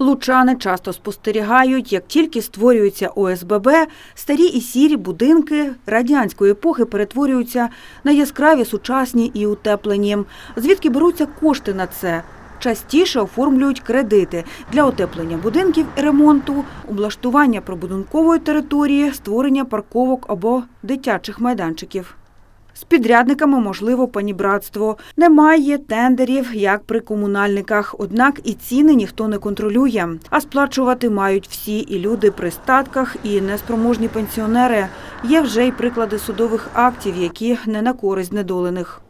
Лучани часто спостерігають, як тільки створюються ОСББ, старі і сірі будинки радянської епохи перетворюються на яскраві, сучасні і утеплені. Звідки беруться кошти на це? Частіше оформлюють кредити для утеплення будинків і ремонту, облаштування прибудинкової території, створення парковок або дитячих майданчиків. З підрядниками можливо панібратство. Немає тендерів, як при комунальниках. Однак і ціни ніхто не контролює. А сплачувати мають всі і люди при статках, і неспроможні пенсіонери. Є вже й приклади судових актів, які не на користь знедолених.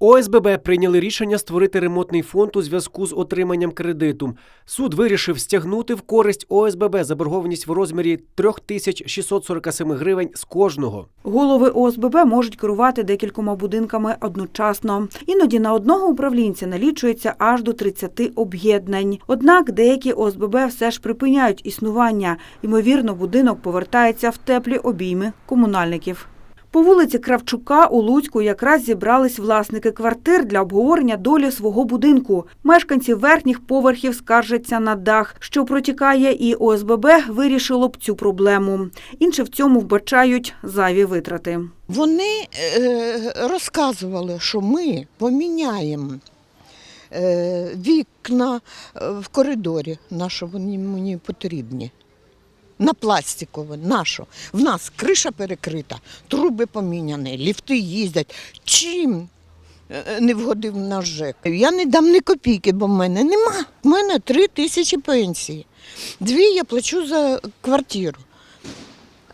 ОСББ прийняли рішення створити ремонтний фонд у зв'язку з отриманням кредиту. Суд вирішив стягнути в користь ОСББ заборгованість в розмірі 3647 гривень з кожного. Голови ОСББ можуть керувати декількома будинками одночасно. Іноді на одного управлінця налічується аж до 30 об'єднань. Однак деякі ОСББ все ж припиняють існування. Ймовірно, будинок повертається в теплі обійми комунальників. По вулиці Кравчука у Луцьку якраз зібрались власники квартир для обговорення долі свого будинку. Мешканці верхніх поверхів скаржаться на дах, що протікає, і ОСББ вирішило б цю проблему. Інші в цьому вбачають зайві витрати. Вони е, розказували, що ми поміняємо е, вікна е, в коридорі, на що вони мені потрібні. На пластикове, на що? В нас криша перекрита, труби поміняні, ліфти їздять. Чим е, не вгодив наш ЖЕК? Я не дам ні копійки, бо в мене нема. У мене три тисячі пенсії. Дві я плачу за квартиру.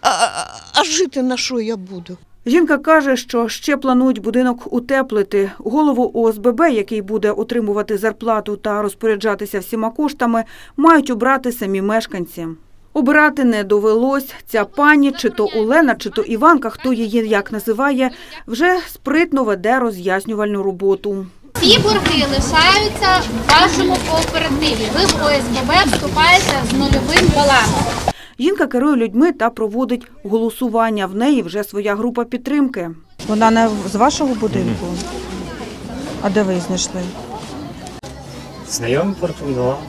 А, а жити на що я буду? Жінка каже, що ще планують будинок утеплити. Голову ОСББ, який буде отримувати зарплату та розпоряджатися всіма коштами, мають обрати самі мешканці. Обирати не довелось. Ця пані, чи то Олена, чи то Іванка, хто її як називає, вже спритно веде роз'яснювальну роботу. Ці борги лишаються в вашому кооперативі. Ви в ОСББ вступаєте з нульовим балансом. Жінка керує людьми та проводить голосування. В неї вже своя група підтримки. Вона не з вашого будинку? А де ви її знайшли? Знайомі порекомендував.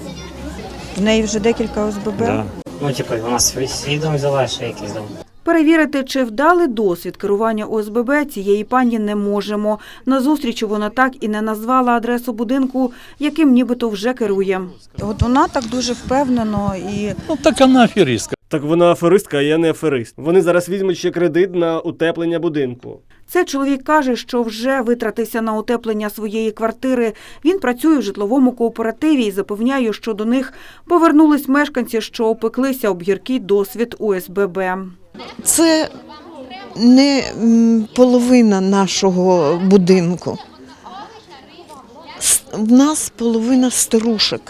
В неї вже декілька ОСББ? Да. Ну, типу, вона свій, свій дом взяла, ще якийсь дом. Перевірити, чи вдали досвід керування ОСББ цієї пані не можемо. На зустрічі вона так і не назвала адресу будинку, яким нібито вже керує. От вона так дуже впевнено і Ну, так вона аферистка. Так вона аферистка, а я не аферист. Вони зараз візьмуть ще кредит на утеплення будинку. Цей чоловік каже, що вже витратився на утеплення своєї квартири. Він працює в житловому кооперативі і запевняє, що до них повернулись мешканці, що опеклися об гіркий досвід ОСББ. Це не половина нашого будинку. В нас половина старушок.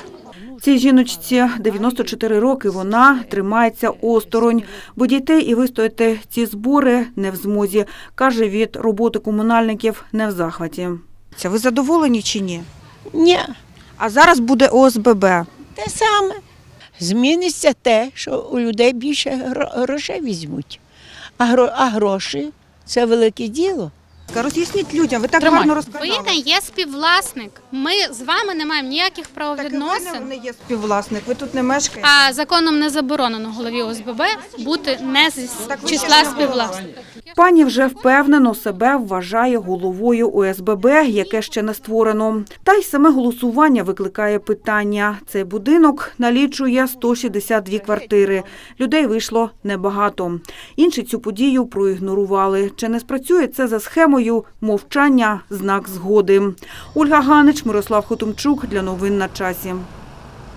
Цій жіночці 94 роки. Вона тримається осторонь, бо дійти і вистояти ці збори не в змозі. Каже, від роботи комунальників не в захваті. це ви задоволені чи ні? Ні, А зараз буде ОСББ. те саме. Зміниться те, що у людей більше грошей візьмуть. А гроші це велике діло. Роз'ясніть людям, ви так Тримай. гарно Ви не є співвласник. Ми з вами не маємо ніяких Так і правовідносин. ви не є співвласник, ви тут не мешкаєте. А законом не заборонено голові ОСББ бути не з Так ви числа ще співвласників. Пані вже впевнено себе вважає головою ОСББ, яке ще не створено. Та й саме голосування викликає питання. Цей будинок налічує 162 квартири. Людей вийшло небагато. Інші цю подію проігнорували. Чи не спрацює це за схемою мовчання знак згоди? Ольга Ганич, Мирослав Хотумчук для новин на часі.